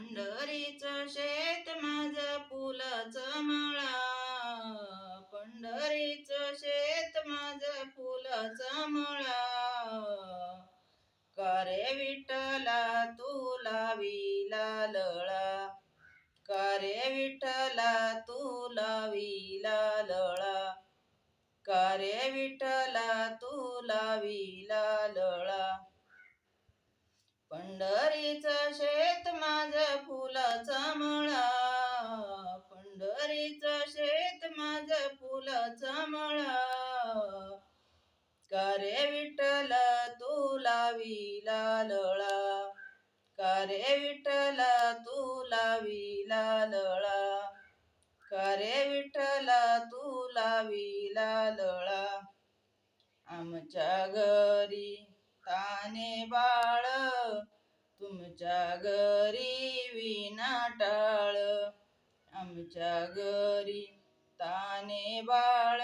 पंढरीचं शेत माझ फुलाच मळा. पंढरीचं शेत माझ फुलाचा मळा. करे विठ्ठला तुला विला लळा करे विठ्ठला तुला विला लळा करे विठ्ठला तुला विला लळा पंढरीचं शेत फुलाचा मळा पंढरीचं शेत माझं फुलाचा मळा. कारे विठ्ठल तुला विला लळा कारे विठ्ठल तुला विला लळा कारे विठ्ठल तुला विला लळा आमच्या घरी ताने बाळ तुमच्या घरी आमच्या घरी ताने बाळ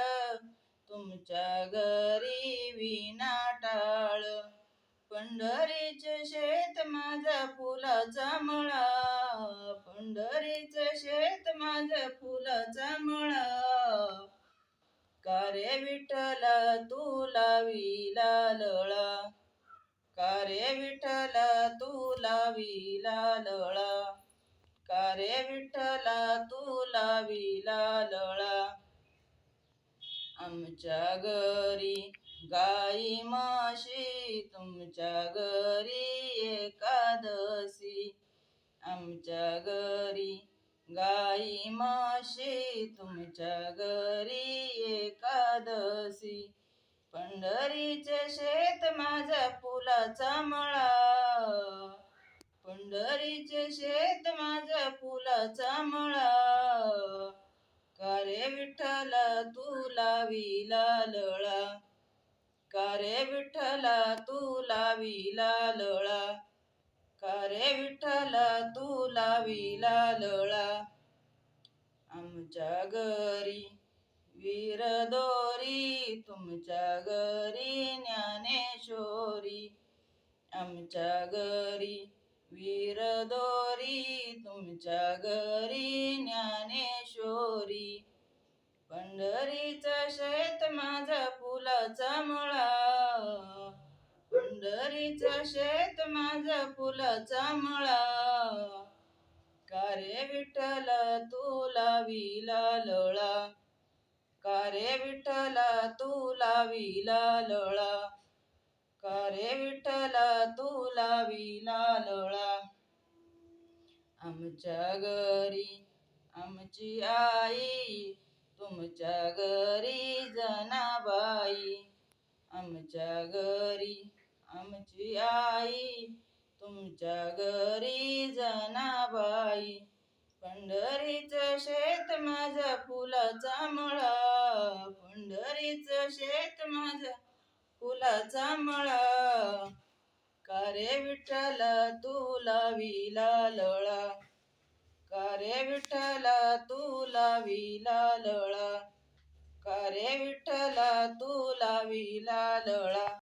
तुमच्या घरी विना टाळ. पंढरीचे शेत माझा फुलाचा मळा पंढरीचे शेत माझा फुलाचा मळा. कारे विठ्ठल तुला विला लळा कारे विठ्ठल तुला विला लळा कारे विठ्ठल तुला विला लळा आमच्या घरी गाई माशी तुमच्या घरी एकादशी. आमच्या घरी गाई माशी तुमच्या घरी एकादशी. पंढरीचे शेत माझा फुलाचा मळा. पंढरीचे शेत फुलाचा मळा. कारे विठ्ठल तुला विला लळा. कारे विठ्ठल तुला विला लळा. कारे विठ्ठल तुला विला लळा. आमच्या घरी वीर दोरी तुमच्या घरी ज्ञानेश्वरी. आमच्या घरी वीर दोरी तुमच्या घरी ज्ञानेश्वरी. पंढरीचा शेत माझा फुलाचा मळा. पंढरीचा शेत माझा फुलाचा मळा. कारे विठ्ठल तुला विला लळा? कारे विठ्ठल तुला विला लळा? करे विठ्ठल तुला विला लोळा आमच्या घरी आमची आई तुमच्या घरी जनाबाई. आमच्या घरी आमची आई तुमच्या घरी जनाबाई. पंढरीचं शेत माझा फुलाचा मळा पंढरीचं शेत माझा फुलाचा मळा कारे विठ्ठल तुला विला लळा कारे विठ्ठल तुला विला लळा कारे विठ्ठल तुला विला लळा